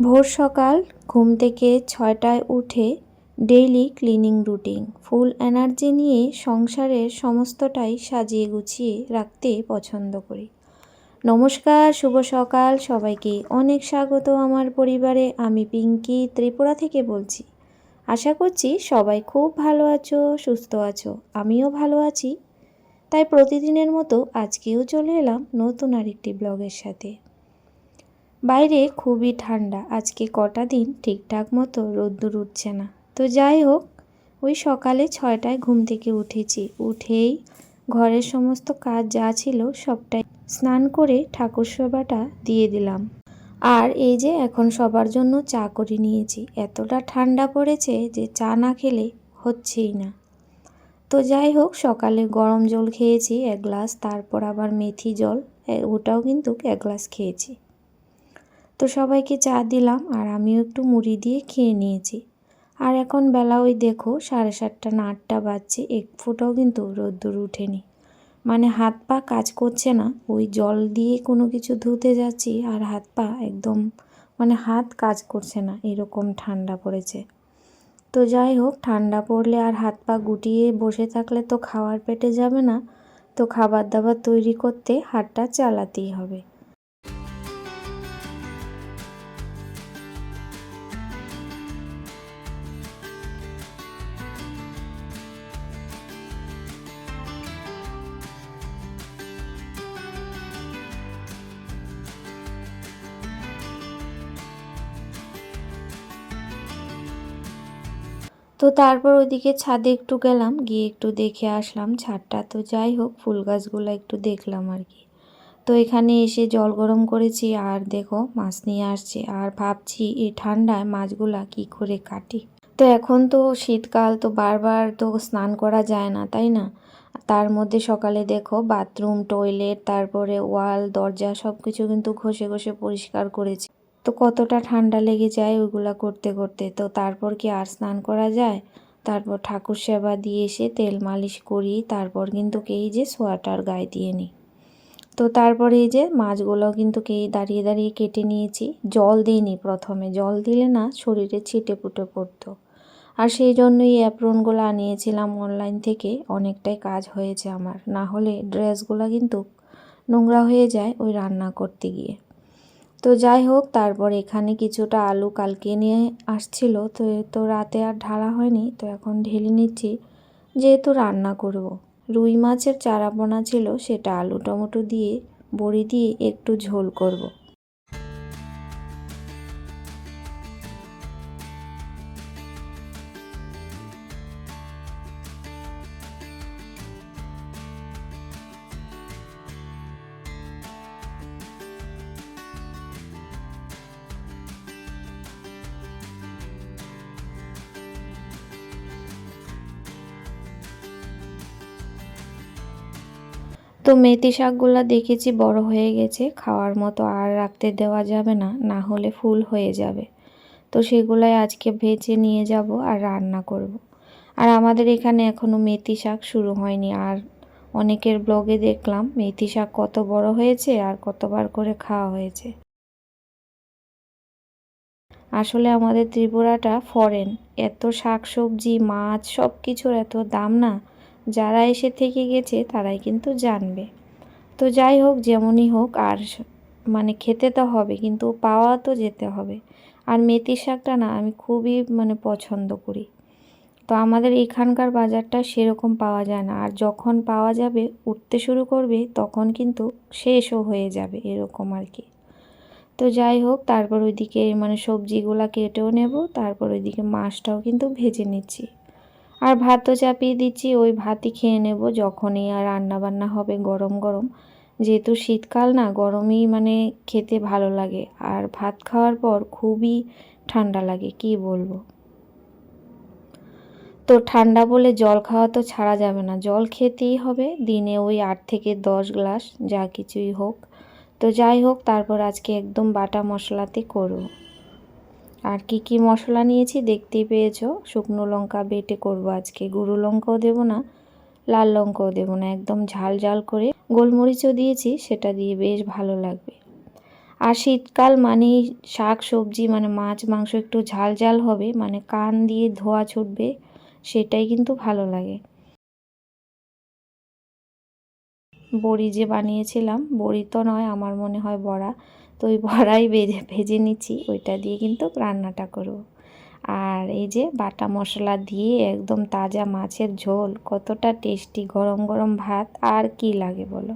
ভোর সকাল ঘুম থেকে ছয়টায় উঠে daily cleaning routine. Full energy নিয়ে সংসারের সমস্তটাই সাজিয়ে গুছিয়ে রাখতে পছন্দ করি। নমস্কার, শুভ সকাল, সবাইকে অনেক স্বাগত আমার পরিবারে। আমি পিঙ্কি, ত্রিপুরা থেকে বলছি। আশা করছি সবাই খুব ভালো আছো, সুস্থ আছো, আমিও ভালো আছি। তাই প্রতিদিনের মতো আজকেও চলে এলাম নতুন আরেকটি ব্লগের সাথে। বাইরে খুবই ঠান্ডা। আজকে কটা দিন ঠিকঠাক মতো রোদ্দুর উঠছে না। তো যাই হোক, ওই সকালে ছয়টায় ঘুম থেকে উঠেছি। উঠেই ঘরের সমস্ত কাজ যা ছিল সবটাই স্নান করে ঠাকুর সেবাটা দিয়ে দিলাম। আর এই যে এখন সবার জন্য চা করে নিয়েছি। এতটা ঠান্ডা পড়েছে যে চা না খেলে হচ্ছেই না। তো যাই হোক, সকালে গরম জল খেয়েছি, এক গ্লাস, তারপর আবার মেথি জল ওটাও কিন্তু এক গ্লাস খেয়েছি। তো সবাইকে চা দিলাম আর আমিও একটু মুড়ি দিয়ে খেয়ে নিয়েছি। আর এখন বেলা ওই দেখো, সাড়ে সাতটা না আটটা বাজছে, এক ফুটাও কিন্তু রোদ্দুর উঠেনি মানে হাত পা কাজ করছে না, ওই জল দিয়ে কোনো কিছু ধুতে যাচ্ছি আর হাত পা একদম মানে হাত কাজ করছে না, এরকম ঠান্ডা পড়েছে। তো যাই হোক, ঠান্ডা পড়লে আর হাত পা গুটিয়ে বসে থাকলে তো খাওয়ার পেটে যাবে না, তো খাবার দাবার তৈরি করতে হাতটা চালাতেই হবে। তো তারপর ওইদিকে ছাদে একটু গেলাম, গিয়ে একটু দেখে আসলাম ছাদটা। তো যাই হোক, ফুল গাছগুলো একটু দেখলাম আর কি। তো এখানে এসে জল গরম করেছি আর দেখো মাছ নিয়ে আসছে। আর ভাবছি এই ঠান্ডায় মাছগুলা কি করে কাটি। তো এখন তো শীতকাল, তো বারবার তো স্নান করা যায় না, তাই না? তার মধ্যে সকালে দেখো বাথরুম, টয়লেট, তারপরে ওয়াল, দরজা সব কিছু কিন্তু ঘষে ঘষে পরিষ্কার করেছি। তো কতটা ঠান্ডা লেগে যায় ওইগুলা করতে করতে? তো তারপর কি আর স্নান করা যায়? তারপর ঠাকুর সেবা দিয়ে এসে তেল মালিশ করি, তারপর কিন্তু এই যে সোয়াটার গায়ে দিয়ে নিই। তো তারপরে এই যে মাছগুলো কিন্তু কে দাঁড়িয়ে দাঁড়িয়ে কেটে নিয়েছি। জল দিইনি প্রথমে, জল দিলে না শরীরে ছিটে ফুটে পড়তো। আর সেই জন্যই অ্যাপ্রনগুলো আনিয়েছিলাম অনলাইন থেকে, অনেকটাই কাজ হয়েছে আমার। না হলে ড্রেসগুলো কিন্তু নোংরা হয়ে যায় ওই রান্না করতে গিয়ে। তো যাই হোক, তারপর এখানে কিছুটা আলু কালকে নিয়ে আসছিল তো তো রাতে আর ঢালা হয়নি, তো এখন ঢেলে নিচ্ছি যেহেতু রান্না করব। রুই মাছের চারা বোনা ছিল, সেটা আলু টমেটো দিয়ে, বড়ি দিয়ে একটু ঝোল করব। তো মেথি শাকগুলো দেখেছি বড় হয়ে গেছে, খাওয়ার মতো আর রাখতে দেওয়া যাবে না না হলে ফুল হয়ে যাবে। তো সেগুলাই আজকে ভেজে নিয়ে যাব আর রান্না করব। আর আমাদের এখানে এখনও মেথি শাক শুরু হয়নি, আর অনেকের ব্লগে দেখলাম মেথি শাক কত বড় হয়েছে আর কতবার করে খাওয়া হয়েছে। আসলে আমাদের ত্রিপুরাটা ফরেন এত শাক সবজি মাছ সব কিছুর এত দাম না। যারা এসে থেকে গেছে, তারাই কিন্তু জানবে। তো যাই হোক, যেমনই হোক, আর মানে খেতে তো হবে, কিন্তু পাওয়া তো যেতে হবে। আর মেথি শাকটা না, আমি খুবই মানে পছন্দ করি। তো আমাদের এখানকার বাজারটা সেরকম পাওয়া যায় না। আর যখন পাওয়া যাবে, উঠতে শুরু করবে, তখন কিন্তু শেষও হয়ে যাবে, এরকম আর কি। তো যাই হোক, তারপর ওইদিকে মানে সবজিগুলা কেটেও নেব, তারপর ওইদিকে মাছটাও কিন্তু ভেজে নিচ্ছি। আর ভাতও চাপিয়ে দিচ্ছি, ওই ভাতই খেয়ে নেব যখনই আর রান্না বান্না হবে গরম গরম। যেহেতু শীতকাল না, গরমই মানে খেতে ভালো লাগে। আর ভাত খাওয়ার পর খুবই ঠান্ডা লাগে, কি বলব? তো ঠান্ডা বলে জল খাওয়া তো ছাড়া যাবে না, জল খেতেই হবে। দিনে ওই আট থেকে দশ গ্লাস, যা কিছুই হোক। তো যাই হোক, তারপর আজকে একদম বাটা মশলাতে করব। আর কি কি মশলা নিয়েছি দেখতেই পেয়েছ? শুকনো লঙ্কা বেটে করব আজকে। গুঁড়ো লঙ্কাও দেবো না, লাল লঙ্কাও দেবো না। একদম ঝাল ঝাল করে গোলমরিচও দিয়েছি, সেটা দিয়ে বেশ ভালো লাগবে। আর শীতকাল মানেই শাক সবজি মানে মাছ, মাংস একটু ঝাল ঝাল হবে মানে কান দিয়ে ধোয়া ছুটবে, সেটাই কিন্তু ভালো লাগে। বড়ি যে বানিয়েছিলাম, বড়ি তো নয়, আমার মনে হয় বড়া। তো ওই বড়াই ভেজে ভেজে নিচ্ছি, ওইটা দিয়ে কিন্তু রান্নাটা করব। আর এই যে বাটা মশলা দিয়ে একদম তাজা মাছের ঝোল, কতটা টেস্টি, গরম গরম ভাত, আর কি লাগে বলো?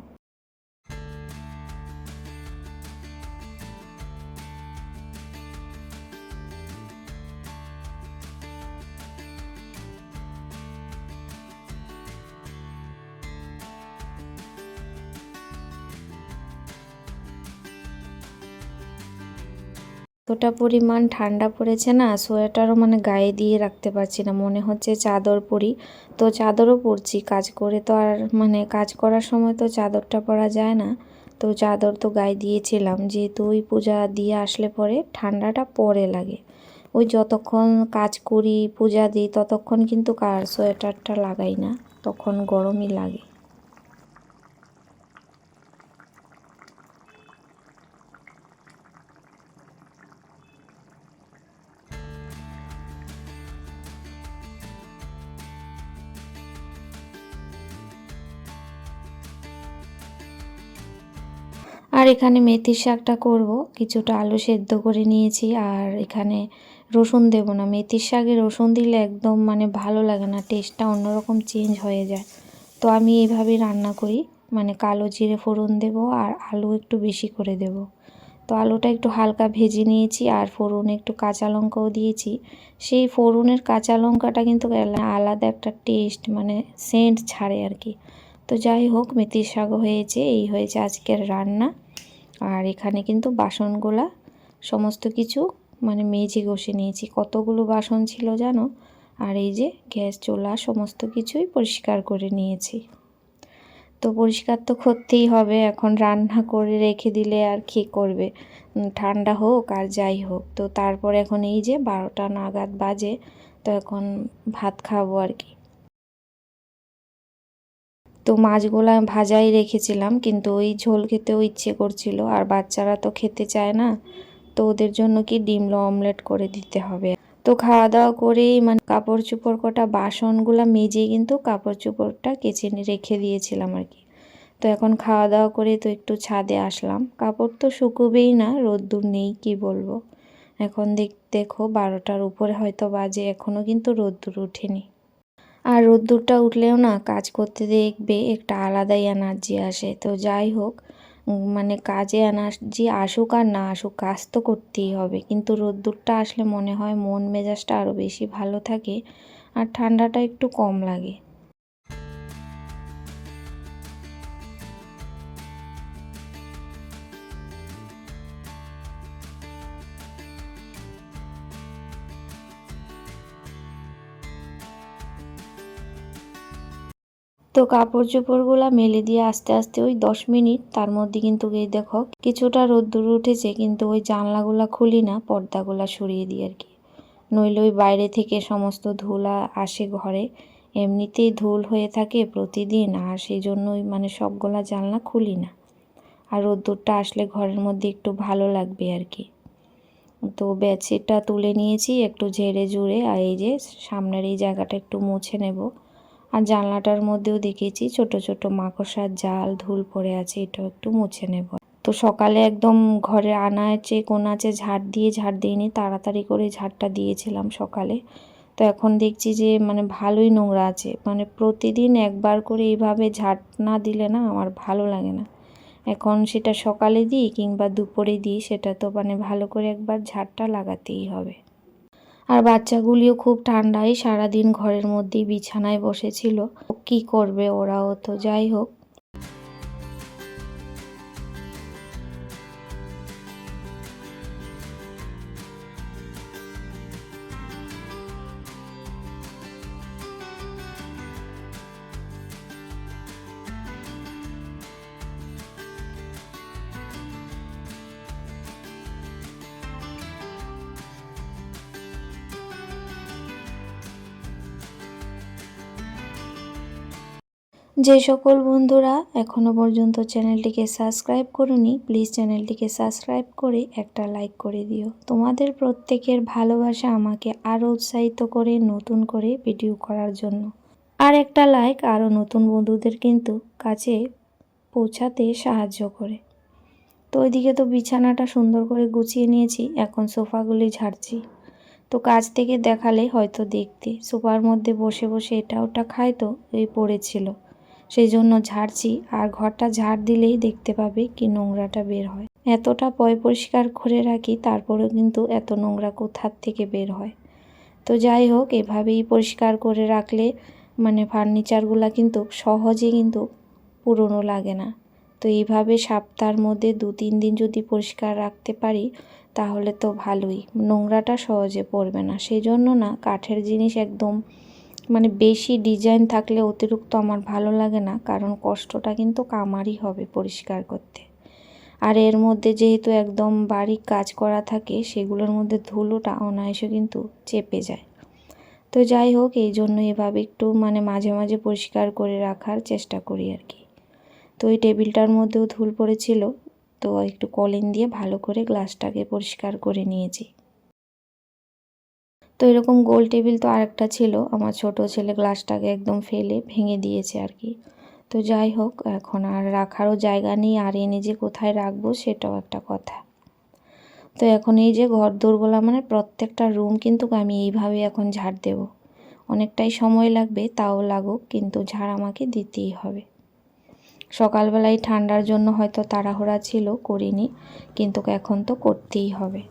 এতটা পরিমাণ ঠান্ডা পড়েছে না, সোয়েটারও মানে গায়ে দিয়ে রাখতে পারছি না। মনে হচ্ছে চাদর পরি। তো চাদরও পরছি, কাজ করে তো আর মানে কাজ করার সময় তো চাদরটা পরা যায় না। তো চাদর তো গায়ে দিয়েছিলাম, যেহেতু ওই পূজা দিয়ে আসলে পরে ঠান্ডাটা পরে লাগে। ওই যতক্ষণ কাজ করি, পূজা দিই, ততক্ষণ কিন্তু কার সোয়েটারটা লাগাই না, তখন গরমই লাগে। আর এখানে মেথির শাকটা করব। কিছুটা আলু সেদ্ধ করে নিয়েছি আর এখানে রসুন দেব না। মেথির শাকে রসুন দিলে একদম মানে ভালো লাগে না টেস্টটা অন্যরকম চেঞ্জ হয়ে যায়। তো আমি এইভাবেই রান্না করি মানে কালো জিরে ফোড়ন দেব আর আলু একটু বেশি করে দেব। তো আলুটা একটু হালকা ভেজে নিয়েছি আর ফোড়নে একটু কাঁচা লঙ্কাও দিয়েছি। সেই ফোড়নের কাঁচা লঙ্কাটা কিন্তু আলাদা একটা টেস্ট মানে সেন্ট ছাড়ে আর কি। তো যাই হোক, মেথির শাক হয়েছে, এই হয়েছে আজকের রান্না। আর এখানে কিন্তু বাসনগুলা, সমস্ত কিছু মানে মেজে ঘষে নিয়েছি। কতগুলো বাসন ছিল জানো? আর এই যে গ্যাস, চোলা, সমস্ত কিছুই পরিষ্কার করে নিয়েছি। তো পরিষ্কার তো করতেই হবে, এখন রান্না করে রেখে দিলে আর কী করবে? ঠান্ডা হোক আর যাই হোক। তো তারপর এখন এই যে বারোটা নাগাদ বাজে, তো এখন ভাত খাব আর কি। তো মাছগুলো ভাজাই রেখেছিলাম, কিন্তু ওই ঝোল খেতেও ইচ্ছে করছিল, আর বাচ্চারা তো খেতে চায় না, তো ওদের জন্য কি ডিম অমলেট করে দিতে হবে। তো খাওয়া দাওয়া করেই মানে কাপড় চোপড় কটা বাসনগুলো মেজে কিন্তু কাপড় চোপড়টা কেচে রেখে দিয়েছিলাম আর কি। তো এখন খাওয়া দাওয়া করে তো একটু ছাদে আসলাম, কাপড় তো শুকোবেই না, রোদ্দুর নেই কি বলব। এখন দেখ, দেখো বারোটার উপরে হয়তো বাজে এখনও কিন্তু রোদ্দুর উঠেনি আর রোদ্দুরটা উঠলেও না কাজ করতে দেখবে একটা আলাদাই এনার্জি আসে। তো যাই হোক মানে কাজে এনার্জি আসুক আর না আসুক কাজ তো করতেই হবে। কিন্তু রোদ্দুরটা আসলে মনে হয় মন মেজাজটা আরও বেশি ভালো থাকে আর ঠান্ডাটা একটু কম লাগে। তো কাপড় চোপড়গুলো মেলে দিয়ে আস্তে আস্তে ওই দশ মিনিট, তার মধ্যে কিন্তু এই দেখো কিছুটা রোদ্দুর উঠেছে, কিন্তু ওই জানলাগুলা খুলি না, পর্দাগুলা সরিয়ে দিই আর কি। নইলে ওই বাইরে থেকে সমস্ত ধুলা আসে ঘরে, এমনিতেই ধুল হয়ে থাকে প্রতিদিন, আর সেই জন্যই মানে সবগুলা জানলা খুলি না। আর রোদ্দুরটা আসলে ঘরের মধ্যে একটু ভালো লাগবে আর কি। তো বেডশিটটা তুলে নিয়েছি একটু ঝেড়ে জুড়ে আর এই যে সামনের এই জায়গাটা একটু মুছে নেব। আর জানলাটার মধ্যেও দেখেছি ছোট ছোট মাকড়সার জাল, ধুল পড়ে আছে এটাও একটু মুছে নেব। তো সকালে একদম ঘরে আনা আছে, কোন আছে, ঝাড় দিয়ে ঝাড় দিইনি, তাড়াতাড়ি করে ঝাড়টা দিয়েছিলাম সকালে। তো এখন দেখছি যে মানে ভালোই নোংরা আছে মানে প্রতিদিন একবার করে এইভাবে ঝাড় না দিলে না আমার ভালো লাগে না। এখন সেটা সকালে দিই কিংবা দুপুরে দিই, সেটা তো মানে ভালো করে একবার ঝাড়টা লাগাতেই হবে। আর বাচ্চাগুলিও খুব ঠান্ডায় সারাদিন ঘরের মধ্যেই বিছানায় বসেছিল। কি করবে ওরাও তো, যাই হোক। যে সকল বন্ধুরা এখনও পর্যন্ত চ্যানেলটিকে সাবস্ক্রাইব করুনি, প্লিজ চ্যানেলটিকে সাবস্ক্রাইব করে একটা লাইক করে দিও। তোমাদের প্রত্যেকের ভালোবাসা আমাকে আরও উৎসাহিত করে নতুন করে ভিডিও করার জন্য। আর একটা লাইক আরও নতুন বন্ধুদের কিন্তু কাছে পৌঁছাতে সাহায্য করে। তো ওইদিকে তো বিছানাটা সুন্দর করে গুছিয়ে নিয়েছি, এখন সোফাগুলি ঝাড়ছি। তো কাছ থেকে দেখালে হয়তো দেখতে। সোফার মধ্যে বসে বসে এটা ওটা খায় তো ওই পড়েছিল। সেই জন্য ঝাড়ছি, আর ঘরটা ঝাড় দিলেই দেখতে পাবে কি নোংরাটা বের হয়। এতটা পয় পরিষ্কার করে রাখি, তারপরেও কিন্তু এত নোংরা কোথার থেকে বের হয়। তো যাই হোক, এভাবেই পরিষ্কার করে রাখলে মানে ফার্নিচারগুলো কিন্তু সহজে কিন্তু পুরনো লাগে না। তো এইভাবে সপ্তাহের মধ্যে দু তিন দিন যদি পরিষ্কার রাখতে পারি, তাহলে তো ভালোই। নোংরাটা সহজে পড়বে না। সেই জন্য না, কাঠের জিনিস একদম মানে বেশি ডিজাইন থাকলে অতিরিক্ত আমার ভালো লাগে না, কারণ কষ্টটা কিন্তু কামারই হবে পরিষ্কার করতে। আর এর মধ্যে যেহেতু একদম বাড়ির কাজ করা থাকে, সেগুলোর মধ্যে ধুলোটা অনায়াসে কিন্তু চেপে যায়। তো যাই হোক, এই জন্য এভাবে একটু মানে মাঝে মাঝে পরিষ্কার করে রাখার চেষ্টা করি আর কি। তো এই টেবিলটার মধ্যেও ধুল পড়েছিল, তো একটু কলিন দিয়ে ভালো করে গ্লাসটাকে পরিষ্কার করে নিয়েছি। তো এরকম গোল টেবিল তো আরেকটা ছিল। আমার ছোট ছেলে গ্লাসটাকে একদম ফেলে ভেঙে দিয়েছে আর কি। তো যাই হোক, এখন আর রাখারও জায়গা নেই, আর এনে যে কোথায় রাখব সেটাও একটা কথা। তো এখন এই যে ঘর দৌড়গুলো মানে প্রত্যেকটা রুম কিন্তু আমি এইভাবে এখন ঝাড় দেব। অনেকটাই সময় লাগবে, তাও লাগুক, কিন্তু ঝাড় আমাকে দিতেই হবে। সকালবেলায় ঠান্ডার জন্য হয়তো তাড়াহুড়া ছিল, করিনি, কিন্তু এখন তো করতেই হবে।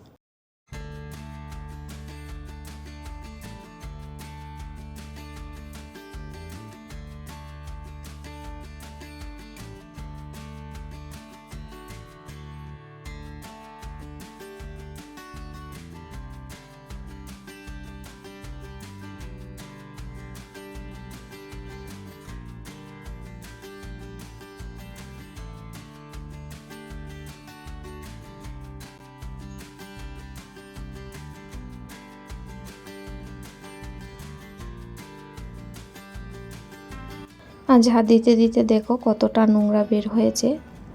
আর দিতে দিতে দেখো কতটা নোংরা বের হয়েছে।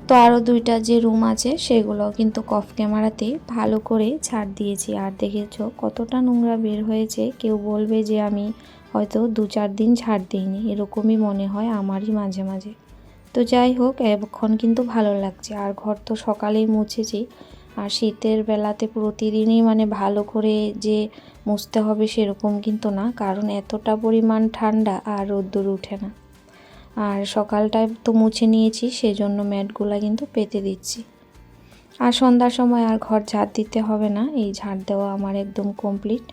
তো আরও দুইটা যে রুম আছে সেগুলো কিন্তু কফ ক্যামেরাতে ভালো করে ছাড় দিয়েছি। আর দেখেছ কতটা নোংরা বের হয়েছে। কেউ বলবে যে আমি হয়তো দু চার দিন ছাড় দিইনি। এরকমই মনে হয় আমারই মাঝে মাঝে। তো যাই হোক, এখন কিন্তু ভালো লাগছে। আর ঘর তো সকালেই মুছেছি। আর শীতের বেলাতে প্রতিদিনই মানে ভালো করে যে মুছতে হবে সেরকম কিন্তু না। কারণ এতটা পরিমাণ ঠান্ডা আর রোদ্দুর উঠে না। আর সকালটায় তো মুছে নিয়েছি, সেজন্য ম্যাটগুলা কিন্তু পেতে দিচ্ছি। আর সন্ধ্যার সময় আর ঘর ঝাড় দিতে হবে না, এই ঝাড় দেওয়া আমার একদম কমপ্লিট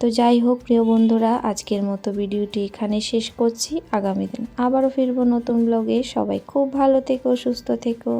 তো যাই হোক, প্রিয় বন্ধুরা, আজকের মতো ভিডিওটি এখানে শেষ করছি। আগামী দিন আবারও ফিরবো নতুন ব্লগে সবাই খুব ভালো থেকো, সুস্থ থেকো।